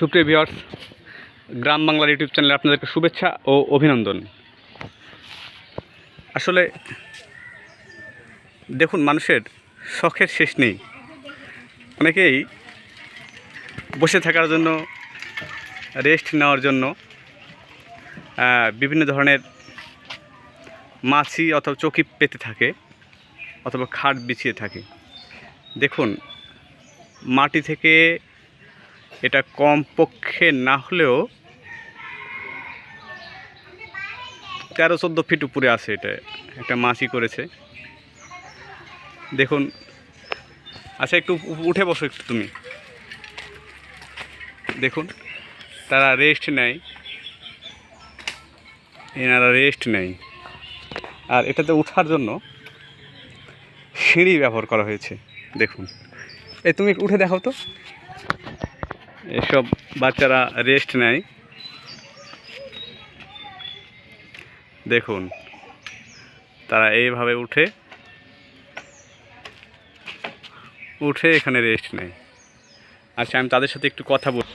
সুপ্রিয় ভিউয়ার্স, গ্রাম বাংলার ইউটিউব চ্যানেলে আপনাদেরকে শুভেচ্ছা ও অভিনন্দন। আসলে দেখুন, মানুষের শখের শেষ নেই। অনেকেই বসে থাকার জন্য রেস্ট নেওয়ার জন্য বিভিন্ন ধরনের মাছি অথবা চকি পেতে থাকে অথবা খাট বিছিয়ে থাকে। দেখুন, মাটি থেকে এটা কম পক্ষে না হলেও তেরো চোদ্দ ফিট উপরে আছে এটা। একটা মাছি করেছে। দেখুন। আচ্ছা একটু উঠে বসো একটু তুমি। দেখুন, তারা রেস্ট নেয়। এনারা রেস্ট নেয়। আর এটাতে উঠার জন্য সিঁড়ি ব্যবহার করা হয়েছে। দেখুন। এই তুমি উঠে দেখাও তো। এসব বাচ্চারা রেস্ট নেয়। দেখুন তারা এইভাবে উঠে উঠে এখানে রেস্ট নেয়। আচ্ছা আমি তাদের সাথে একটু কথা বল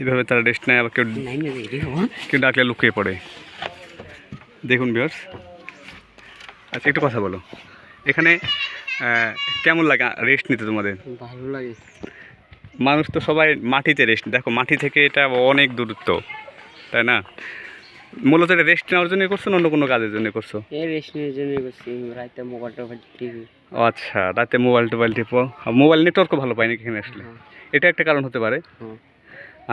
এইভাবে তারা রেস্ট নেয় আবার কেউ কেউ ডাকলে লুকিয়ে পড়ে। দেখুন বিয়ার্স আচ্ছা একটু কথা বলো। এখানে কেমন লাগে রেস্ট নিতে তোমাদের? ভালো লাগে। মানুষ তো সবাই মাটিতে রেস্ট দেখো মাটি থেকে এটা অনেক দূরত্ব তাই না? মূলত এটা রেস্ট নেওয়ার জন্য করছ না অন্য কোনো কাজের জন্য করছ? এই রেশনের জন্য করছি রাতে মোবাইল টোবাইল আচ্ছা রাতে মোবাইল টোবাইল টিপো। মোবাইল নেটওয়ার্কও ভালো পাই নাকি এখানে আসলে? এটা একটা কারণ হতে পারে। হ্যাঁ।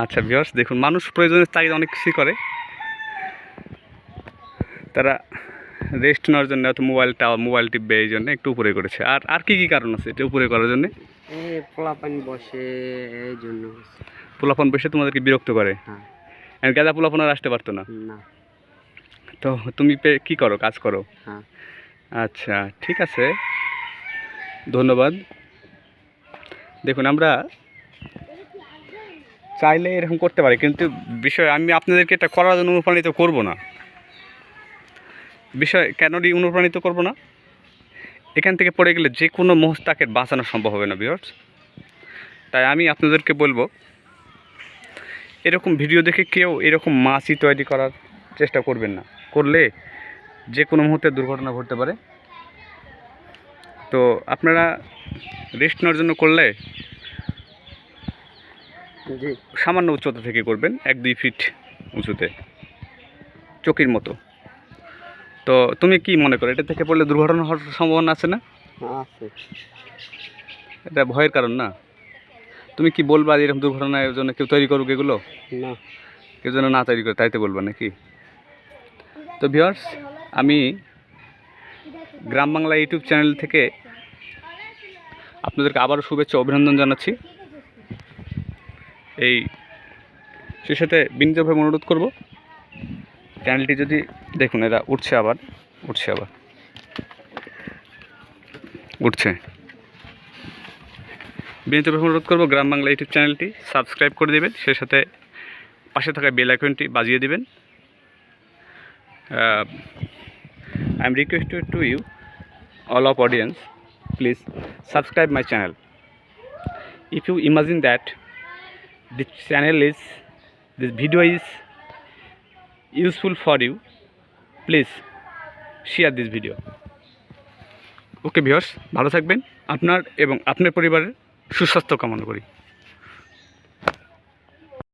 আচ্ছা ভিউয়ার্স দেখুন মানুষ প্রয়োজনের চাহিদা অনেক কিছুই করে। তারা রেস্ট নেওয়ার জন্য অত মোবাইলটা মোবাইল টিপবে এই জন্য একটু উপরে করেছে। আর আর কি কি কারণ আছে এটা উপরে করার জন্য? পোলাপান বসে এই জন্য। পোলাপন বসে তোমাদেরকে বিরক্ত করে? হ্যাঁ। আর গাঁদা পোলাপন আর আসতে পারতো না? তো তুমি কি করো কাজ করো? হ্যাঁ। আচ্ছা ঠিক আছে। ধন্যবাদ। দেখুন আমরা চাইলে এরকম করতে পারি কিন্তু বিষয় আমি আপনাদেরকে এটা করার জন্য অনুপ্রাণিত করব না। বিষয় কেন অনুপ্রাণিত করব না? এখান থেকে পড়ে গেলে যে কোনো মহস্তাকে বাঁচানো সম্ভব হবে না বিয়ার্স তাই আমি আপনাদেরকে বলব এরকম ভিডিও দেখে কেউ এরকম মাছই তৈরি করার চেষ্টা করবেন না। করলে যে কোনো মুহূর্তে দুর্ঘটনা ঘটতে পারে। তো আপনারা রেস্ট নেওয়ার জন্য করলে সামান্য উচ্চতা থেকে করবেন এক দুই ফিট উঁচুতে চকির মতো। তো তুমি কি মনে করো এটা থেকে পড়লে দুর্ঘটনা হওয়ার সম্ভাবনা আছে না? এটা ভয়ের কারণ না? তুমি কি বলবা এরকম দুর্ঘটনার জন্য কেউ তৈরি করুক এগুলো? না। কেউ যেন না তৈরি করে তাইতে বলবা নাকি? তো ভিওর্স আমি গ্রাম বাংলা ইউটিউব চ্যানেল থেকে আপনাদেরকে আবারও শুভেচ্ছা অভিনন্দন জানাচ্ছি। এই সেই সাথে বিনীতভাবে অনুরোধ করব চ্যানেলটি যদি দেখুন, এরা উঠছে আবার উঠছে আবার। উঠছে। বিনীতভাবে অনুরোধ করব, গ্রাম বাংলা ইউটিউব চ্যানেলটি সাবস্ক্রাইব করে দেবেন, সেই সাথে পাশে থাকা বেল আইকনটি বাজিয়ে দেবেন। I am requested to you all of audience please subscribe my channel if you imagine that this channel is, this video is useful for you please share this video okay viewers ভালো থাকবেন। আপনার এবং আপনার পরিবারের সুস্বাস্থ্য কামনা করি।